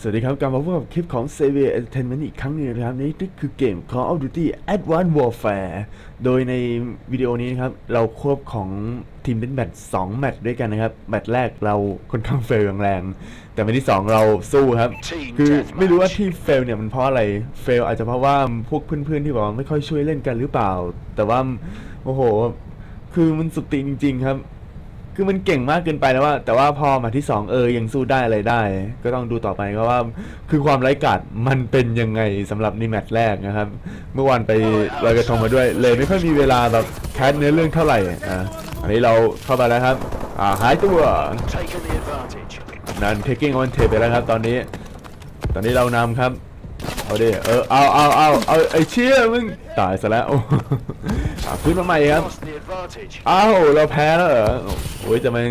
สวัสดีครับกลับมาพบกับคลิปของ s a v i o r Entertainment อีกครั้งหนึงนะครับนี่คือเกม Call of Duty Advanced Warfare โดยในวิดีโอนี้นะครับ เราควบของทีมเป็นแมตช์2แมตช์ด้วยกันนะครับ แมตช์แรกเราค่อนข้างเฟลอย่างแรงแต่แมตช์ที่ 2 เราสู้ครับ คือไม่รู้ว่าที่เฟลเนี่ยมันเพราะอะไรเฟลอาจจะเพราะว่าพวกเพื่อนๆที่บอกว่าไม่ค่อยช่วยเล่นกันหรือเปล่า แต่ว่าโอ้โห คือมันสุดติงจริง ๆ ครับ คือมันเก่งมากเกินไปแล้วว่า แต่ว่าพอมาที่สองเออยังสู้ได้อะไรได้ ก็ต้องดูต่อไปก็ว่า คือความไร้กาดมันเป็นยังไงสำหรับในแมตช์แรกนะครับ เมื่อวานไปลอยกระทงมาด้วย เลยไม่ค่อยมีเวลาแบบแคสเนื้อเรื่องเท่าไหร่อะอันนี้เราเข้ามาแล้วครับ อ่าหายตัวนั่น taking on tape ไปแล้วครับ ตอนนี้ ตอนนี้เรานำครับเอาดิเออเอาเอาเอาเอาไอเชี่ยมึงตายซะแล้ว ขึ้นมาใหม่ครับอ้าวเราแพ้แล้วเหรอโอ้ยจะมัน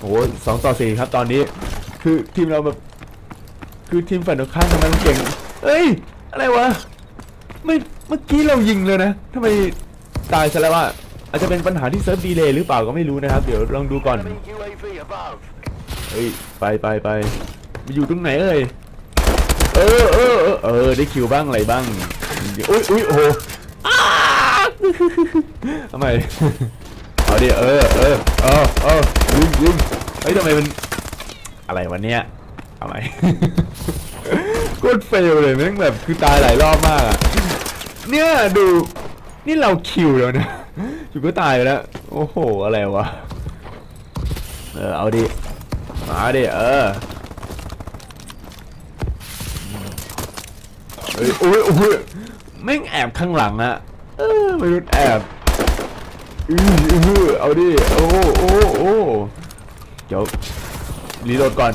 โอ้สองต่อสี่ครับตอนนี้ คือทีมเราแบบคือทีมฝ่ายตรงข้ามทำไมมันเก่งเอ้ยอะไรวะไม่เมื่อกี้เรายิงเลยนะทำไมตายซะแล้วว่าอาจจะเป็นปัญหาที่เซิร์ฟดีเลย์หรือเปล่าก็ไม่รู้นะครับ เดี๋ยวลองดูก่อนเฮ้ยไปไปไปอยู่ตรงไหนเอ่ยเออเออเออเออได้คิวบ้างอะไรบ้างอุ้ยอุ้ยโอ้ ทำไมเอาดิเออเออเออเออยิงยิงเฮ้ยทำไมมันอะไรวะเนี่ยทำไมโคตรเฟลเลยแม่งแบบคือตายหลายรอบมากอะเนี่ยดูนี่เราคิวแล้วนะอยู่ก็ตายแล้วโอ้โหอะไรวะเออเอาดิมาดิเออเฮ้ยโอ้ยโอ้ยแม่งแอบข้างหลังอะ เออไม่รู้แอบอืออือเอาดิ โอ้โอ้โอ้เดี๋ยวรีโหลดก่อน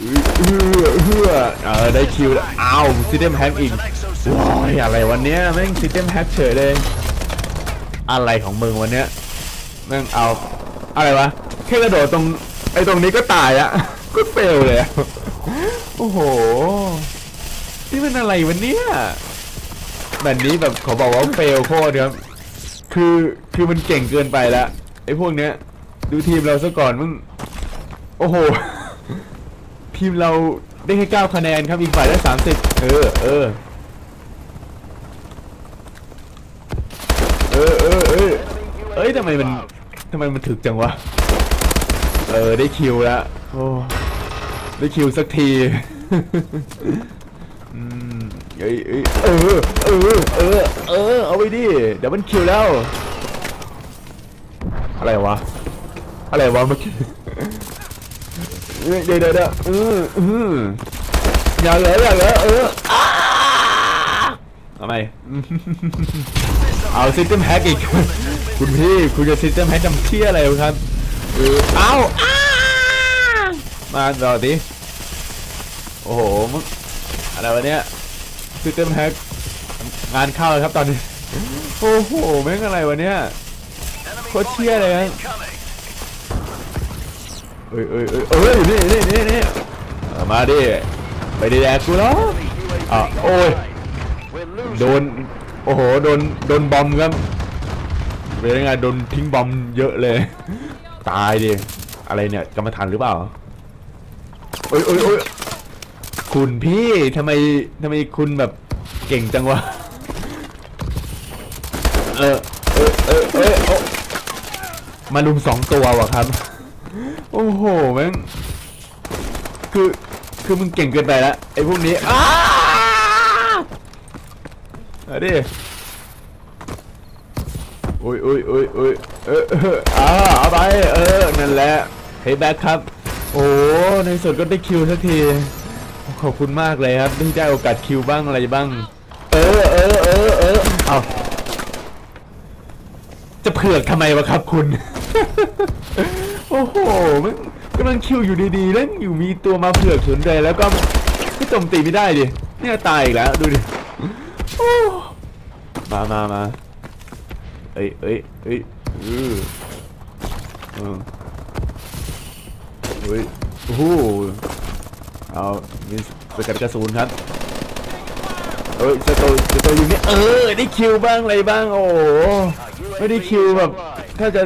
อืออืออือเออได้คิวแล้วอ้าวซิเต็มแฮกอีกว้ายอะไรวันเนี้ยแม่งซิเต็มแฮกเฉยเลย อะไรของมึงวันเนี้ยแม่งเอาอะไรวะแค่กระโดดตรงไอ้ตรงนี้ก็ตายอะก็เฟลเลยโอ้โหนี่มันอะไรวันเนี้ย แบบนี้แบบขอบอกว่าเฟลโคตรครับ คือคือมันเก่งเกินไปแล้วไอ้พวกเนี้ย ดูทีมเราซะก่อนมึง โอ้โห ทีมเราได้แค่เก้าคะแนนครับอีกฝ่ายได้สามสิบเออเออเออเออเออเอ้ยทำไมมันทำไมมันถึกจังวะ เออได้คิวแล้วโอ้ได้คิวสักที อืมเอ้ยเอ้ยเออเออเออเออเอาไปดิเดี๋ยวมันคิวแล้ว อะไรวะ อะไรวะเมื่อกี้เอ้ยเดี๋ยวเดี๋ยวเดี๋ยวเออเอออย่าเหลยอย่าเหลยเอออ้าทำไมเอาซิสเต็มแฮกอีก คุณพี่คุณจะซิสเต็มแฮกจำเที่ยอะไรวะครับเออเอาอ้ามาต่อดิโอ้โหมึง อะไรวะเนี่ยซิสเต็มแฮกงานเข้าเลยครับตอนนี้ โอ้โหแม่งอะไรวะเนี่ย Enemy What's bombing here, run eh? incoming. เอ้ยเอ้ยเอ้ยเอ้ยนี่นี่นี่นี่มาดิไปดิแดกกูแล้ว Enemy UAV Ah, oi. online. We're losing. โดนโอ้โหโดนโดนบอมครับเป็นยังไงโดนทิ้งบอมเยอะเลย ตายดิอะไรเนี่ยกรรมฐานหรือเปล่าโอ้ยโอ้ยโอ้ย คุณพี่ทำไมทำไมคุณแบบเก่งจังวะ เออเออเออเออโอ้มาลุมสองตัววะครับ โอ้โหแม่งคือคือมึงเก่งเกินไปแล้วไอ้พวกนี้อ้าเอาดิโอ้ยโอ้ยโอ้ยโอ้ยเออเอาเอาไป เออ นั่นแหละเฮแบ็คครับ โอ้ ในสุดก็ได้คิวสักที ขอบคุณมากเลยครับที่ได้โอกาสคิวบ้างอะไรบ้าง เออเออเออเออเอาจะเผือกทำไมวะครับคุณ โอ้โหมันกำลังคิวอยู่ดีๆแล้วอยู่มีตัวมาเผือกสนใจแล้วก็ก็โจมตีไม่ได้ดิเนี่ยตายอีกแล้วดูดิโอ้มามามาเอ้ยเอ้ยเอ้ยเออเออเฮ้ยโอ้โห เอามีสกัดกระสุนครับเอ้ยสโตสโตอยู่นี่เออได้คิวบ้างอะไรบ้างโอ้ไม่ได้คิวแบบถ้าจะ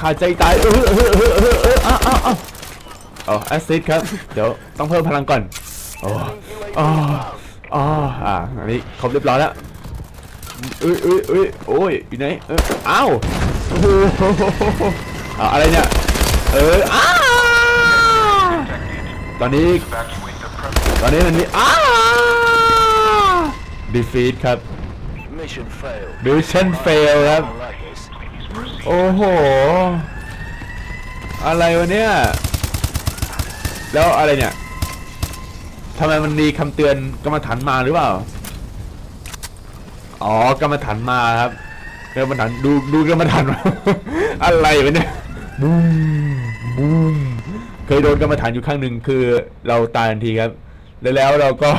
ขาดใจตายเออเออเออเออเอออ้าวอ้าวอ้าเอาแอสซิดครับ เดี๋ยวต้องเพิ่มพลังก่อนโอ้โหอ๋ออ๋ออ่าอันนี้ครบเรียบร้อยแล้วเอ้ยเอ้ยเอ้ยโอ้ยอยู่ไหนเอออ้าวโอ้โหอ่าอะไรเนี่ยเอออ้า ตอนนี้ตอนนี้มันมีอ้า defeat ครับ Mission failed. mission fail ครับ Like this. โอ้โห อะไรวะเนี่ย แล้วอะไรเนี่ยทำไมมันมีคำเตือนกรรมฐานมาหรือเปล่า อ๋อกรรมฐานมาครับกรรมฐานดูดูกรรมฐานมาอะไรวะเนี่ยบูมบูม เคยโดนกรรมฐานอยู่ข้างหนึ่งคือเราตายทันทีครับ แล้วแล้วเราก็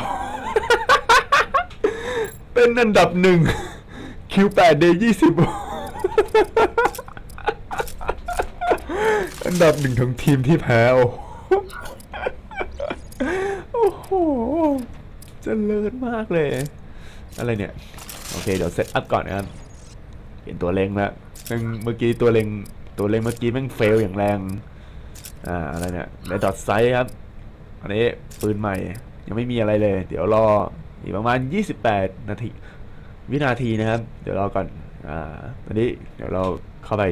เป็นอันดับหนึ่ง Q8 Day 20อันดับหนึ่งของทีมที่แพ้โอ้โหเจริญมากเลย อะไรเนี่ย โอเค เดี๋ยวเซตอัพก่อนนะครับ เห็นตัวเล็งแล้วเมื่อกี้ตัวเล็งตัวเล็งเมื่อกี้แม่งเฟลอย่างแรง อ่าอะไรเนี่ยในดอทไซส์ครับ อันนี้ปืนใหม่ยังไม่มีอะไรเลย เดี๋ยวรออีกประมาณ 28 นาทีวินาทีนะครับ เดี๋ยวรอก่อนอ่าตอนนี้เดี๋ยวเราเข้าไป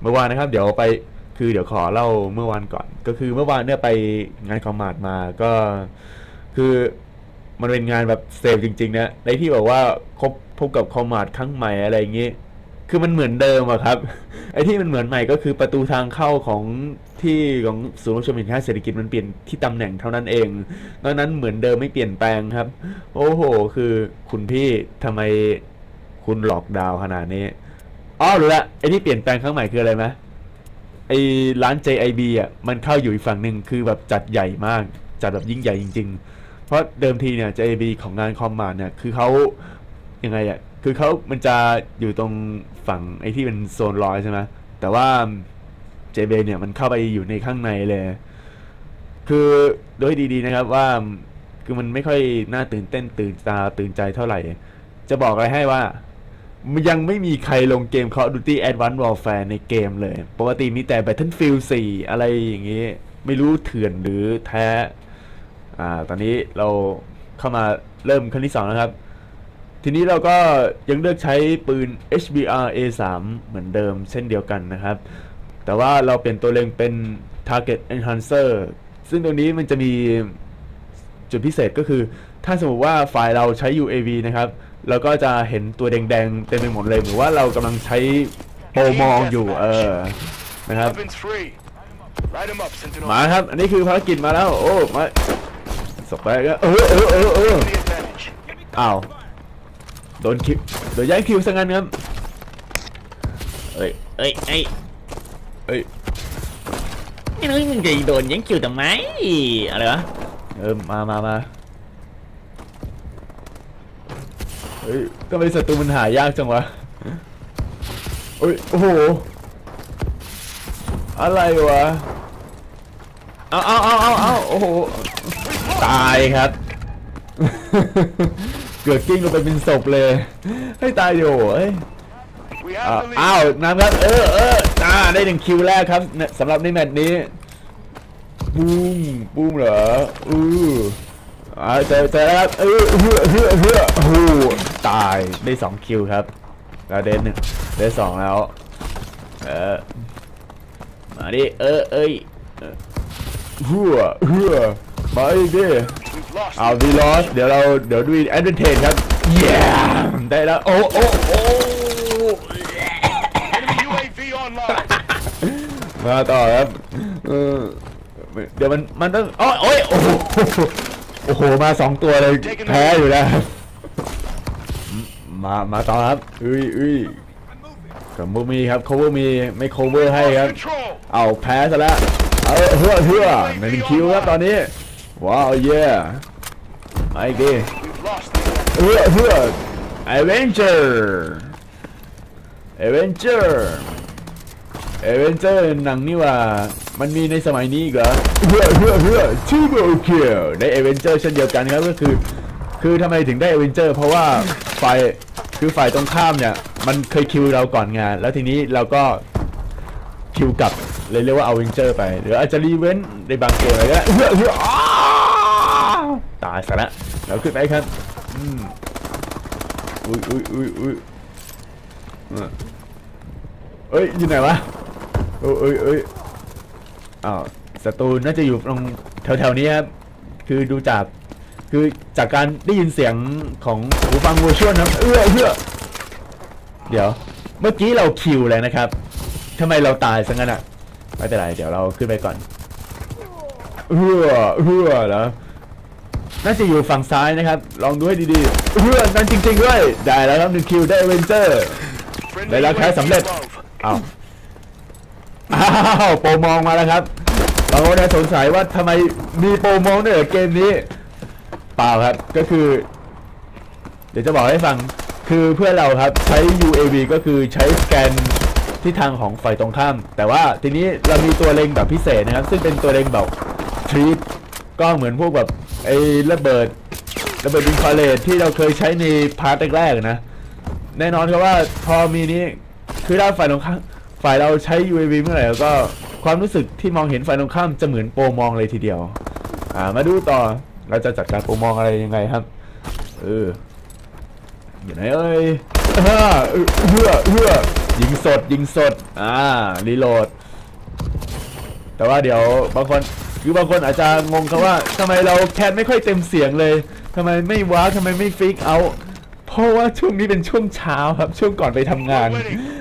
เมื่อวานนะครับ เดี๋ยวไปคือเดี๋ยวขอเล่าเมื่อวานก่อน ก็คือเมื่อวานเนี่ยไปงานคอมมาดมาก็คือมันเป็นงานแบบเซฟจริงๆนะในที่บอกว่าคบพบกับคอมมาดครั้งใหม่อะไรอย่างงี้ คือมันเหมือนเดิมอะครับ ไอ้ที่มันเหมือนใหม่ก็คือประตูทางเข้าของที่ของศูนย์ประชุมแห่งชาเศรษฐกิจมันเปลี่ยนที่ตำแหน่งเท่านั้นเองนอกนั้นเหมือนเดิมไม่เปลี่ยนแปลงครับ โอ้โห คือคุณพี่ทำไมคุณหลอกดาวขนาดนี้อ๋อรู้ละไอ้ที่เปลี่ยนแปลงครั้งใหม่คืออะไรไหมไอ้ร้าน JIB อะมันเข้าอยู่อีกฝั่งหนึ่งคือแบบจัดใหญ่มากจัดแบบยิ่งใหญ่จริง ๆ เพราะเดิมทีเนี่ย JIB ของงานคอมมานเนี่ยคือเขายังไงอะ คือเขามันจะอยู่ตรงฝั่งไอ้ที่เป็นโซนร้อยใช่ไหมแต่ว่า JB เนี่ยมันเข้าไปอยู่ในข้างในเลย คือโดยดีๆนะครับว่าคือมันไม่ค่อยน่าตื่นเต้นตื่นตาตื่นใจเท่าไหร่ จะบอกอะไรให้ว่า มันยังไม่มีใครลงเกม Call of Duty Advanced Warfare ในเกมเลย ปกติมีแต่ Battlefield 4 อะไรอย่างงี้ ไม่รู้เถื่อนหรือแท้ อ่า ตอนนี้เราเข้ามาเริ่มขั้นที่2นะครับ ทีนี้เราก็ยังเลือกใช้ปืน HBR A3 เหมือนเดิมเช่นเดียวกันนะครับ แต่ว่าเราเปลี่ยนตัวเล็งเป็น Target Enhancer ซึ่งตรงนี้มันจะมีจุดพิเศษก็คือ ถ้าสมมติว่าฝ่ายเราใช้ UAV นะครับเราก็จะเห็นตัวแดงๆเต็มไปหมดเลยเหมือนว่าเรากำลังใช้โปรมองอยู่เออนะครับ Weapons free. Light 'em up, Sentinel. มาครับ อันนี้คือภารกิจมาแล้ว โอ้ มาสกไปก็เออเออเออเออ The advantage. อ้าว โดนคิวโดนย้ายคิวซะงั้นครับเอ้ยเอ้ยเอ้ยเอ้ยไอ้นุ้มึงจะโดนยังคิวทำไมอะไรวะเออมามามาเฮ้ยทำไมศัตรูมันหายากจังวะเฮ้ยโอ้โหอะไรวะเอาเอาเอาเอาเอาโอ้โหตายครับ เกิดกิ้งลงไปเป็นศพเลย ให้ตายอยู่เอ้ย We อ้าว have the lead. อ้าวน้ำครับ เออเอออ่าได้หนึ่งคิวแรกครับเนี่ยสำหรับในแมตช์นี้บูมบูมเหรออืออ่าเจอเจอแล้วครับเออเฮือเฮือเฮือโอ้โหตายได้สองคิวครับแล้วเดนหนึ่งได้สองแล้ว เออมาดิเออเอ้ยเออเฮือเฮือมาอีกดิ We've lost. เอาวีลอสเดี๋ยวเราเดี๋ยวดูแอดเวนเทจครับเย้ได้แล้วโอ้โอ้โอ้มาต่อครับเออเดี๋ยวมันมันต้องโอ้ยโอ้ยโอ้โหโอ้โหมาสองตัวเลยแพ้อยู่แล้วมามาต่อครับอุ้ยอุ้ยกับมูมีครับ cover มีไม่ cover ให้ครับ เอาแพ้ซะแล้วเอาเฮือเฮือหนึ่งคิวครับตอนนี้ ว้าวเย่มาอีกดิ We've lost the advantage. เฮือเฮือเอเวนเจอร์เอเวนเจอร์เอเวนเจอร์หนังนี่ว่า มันมีในสมัยนี้อีกเหรอเฮือเฮือเฮือทูโบคิลได้เอเวนเจอร์เช่นเดียวกันครับก็คือ คือทำไมถึงได้เอเวนเจอร์เพราะว่าฝ่ายคือฝ่ายตรงข้ามเนี่ย มันเคยคิวเราก่อนงาน แล้วทีนี้เราก็คิวกลับเลยเรียกว่าเอาเวนเจอร์ไป หรืออาจจะรีเวนต์ในบางเกมอะไรก็ ได้เฮือเฮืออ้าวายซะละเราขึ้นไปครับอืมอุ้ยอุ้ยอุ้ยอุ้ยเอ้ยอยู่ไหนวะเอ้ยเอ้ยเอ้ยอ้าวศัตรูน่าจะอยู่ตรงแถวๆนี้ครับคือดูจากคือจากการได้ยินเสียงของหูฟังวัวชวลนะเอื้อเอื้อเดี๋ยว เมื่อกี้เราคิวเลยนะครับทำไมเราตายซะงั้นอะไม่เป็นไรเดี๋ยวเราขึ้นไปก่อนเอื้อเอื้อเหรอ น่าจะอยู่ฝั่งซ้ายนะครับ ลองดูให้ดีๆเอื้อนนั่นจริงๆด้วยได้แล้วครับหนึ่งคิวได้เวนเจอร์ได้แล้วแค่สำเร็จอ้าวอ้าวโปรมองมาแล้วครับ เราได้สงสัยว่าทำไมมีโปรมองด้วยเกมนี้ เปล่าครับก็คือ เดี๋ยวจะบอกให้ฟังคือเพื่อนเราครับใช้ UAV ก็คือใช้สแกนที่ทางของฝ่ายตรงข้าม แต่ว่าทีนี้เรามีตัวเล็งแบบพิเศษนะครับ ซึ่งเป็นตัวเล็งแบบทรีป ก็เหมือนพวกแบบไอ้ระเบิดระเบิดอินฟาเรดที่เราเคยใช้ในพาร์ทแรกๆนะ แน่นอนครับว่าพอมีนี้คือถ้าฝ่ายตรงข้ามฝ่ายเราใช้ UAV เมื่อไหร่ก็ความรู้สึกที่มองเห็นฝ่ายตรงข้ามจะเหมือนโปรมองเลยทีเดียว อ่ามาดูต่อเราจะจัดการโปรมองอะไรยังไงครับเอออยู่ไหนเอ้ยอ่าเอื้อเอื้อเอื้อยิงสดยิงสดอ่ารีโหลดแต่ว่าเดี๋ยวบางคน คือบางคนอาจจะงงครับว่าทำไมเราแคนไม่ค่อยเต็มเสียงเลยทำไมไม่ว้าวทำไมไม่ฟิกเอาเพราะว่าช่วงนี้เป็นช่วงเช้าครับ ช่วงก่อนไปทำงาน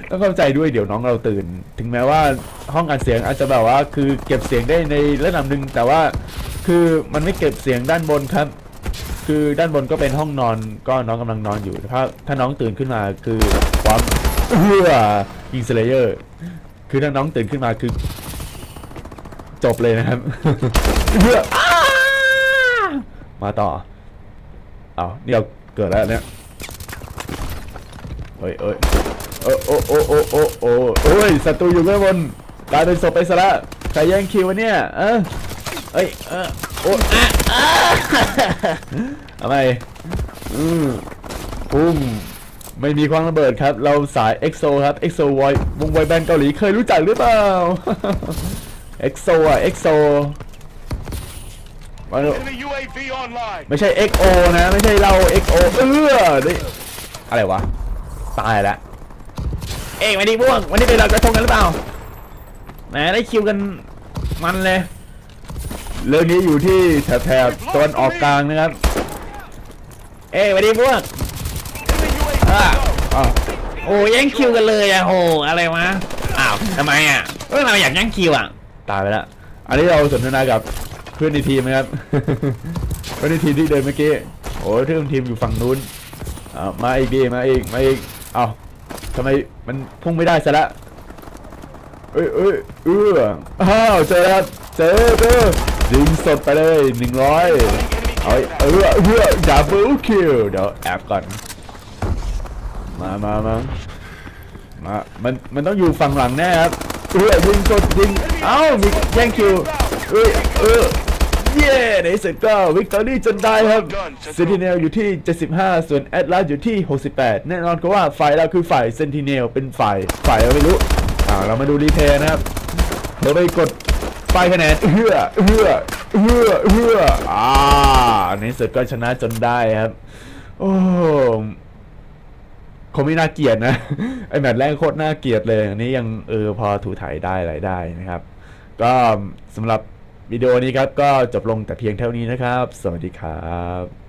ต้องเข้าใจด้วยเดี๋ยวน้องเราตื่น ถึงแม้ว่าห้องอัดเสียงอาจจะแบบว่าคือเก็บเสียงได้ในระดับหนึ่งแต่ว่าคือมันไม่เก็บเสียงด้านบนครับ คือด้านบนก็เป็นห้องนอนก็น้องกำลังนอนอยู่ถ้าถ้าน้องตื่นขึ้นมาคือความเอื้อยิงสเลเยอร์คือถ้าน้องตื่นขึ้นมาคือ จบเลยนะครับเอื้ออ้ามาต่อ เอานี่เราเกิดแล้วเนี่ยเอ้ยเอ้ยโอ้โอ้โอ้โอ้โอ้โอ้โอ้ยศัตรูอยู่เบื้องบนกลายเป็นศพไปซะละใครแย่งคิววะเนี่ย เออเอ้ยเออโอ้อะอะทำไมอืมปุ้มไม่มีความระเบิดครับ เราสาย EXO ครับ EXO วอยวงไวแบนด์เกาหลีเคยรู้จักหรือเปล่า EXO อะ EXO มาดู Enemy UAV online. ไม่ใช่ XO นะ ไม่ใช่เรา XO เออได้อะไรวะ ตายแล้วเอ้ยวันนี้พวกวันนี้เป็นเรากระทงกันหรือเปล่าแหมได้คิวกันมันเลย เรื่องนี้อยู่ที่แถบแถบตะวันออกกลางนะครับ เอ้ยวันนี้พวก Enemy UAV อะ above. อ้าวโอ้แย่งคิวกันเลยอะโหอะไรวะอ้าวทำไมอะเอ้ยเราอยากแย่งคิวอะ ตายไปแล้วอันนี้เราสนทนากับเพื่อนในทีมนะครับ เพื่อนในทีมที่เดินเมื่อกี้โอ้เพื่อนทีมอยู่ฝั่งนู้นมาอีกดีมาอีกมาอีกเอาทำไมมันพุ่งไม่ได้ซะละเอ้ยเอ้ยเอออ้าวเจอแล้วเจอเจอยิงสดไปเลยหนึ่งร้อยเอา care เออเออดับเบิลคิวเดี๋ยวแอบก่อนมามามามามันมันต้องอยู่ฝั่งหลังแน่ครับ เออยิงสดยิงเอ้ามีแย่งคิวเอ้ยเออเย้ในสุดก็วิกตอรี่จนได้ครับเซนติเนลอยู่ที่ 75 ส่วนแอตลาสอยู่ที่ 68 แน่นอนก็ว่าฝ่ายเราคือฝ่ายเซนติเนลเป็นฝ่ายฝ่ายเราไม่รู้อ่าเรามาดูรีเพย์นะครับเดี๋ยวไปกดป้ายคะแนนเฮือเฮือเฮือเฮืออ่าในสุดก็ชนะจนได้ครับ โอ้ ขาไม่น่าเกลียดนะ ไอแมตช์แรกโคตรน่าเกลียดเลยอันนี้ยังเออพอถูถ่ายได้อะไรได้นะครับ ก็สำหรับวิดีโอนี้ครับก็จบลงแต่เพียงเท่านี้นะครับ สวัสดีครับ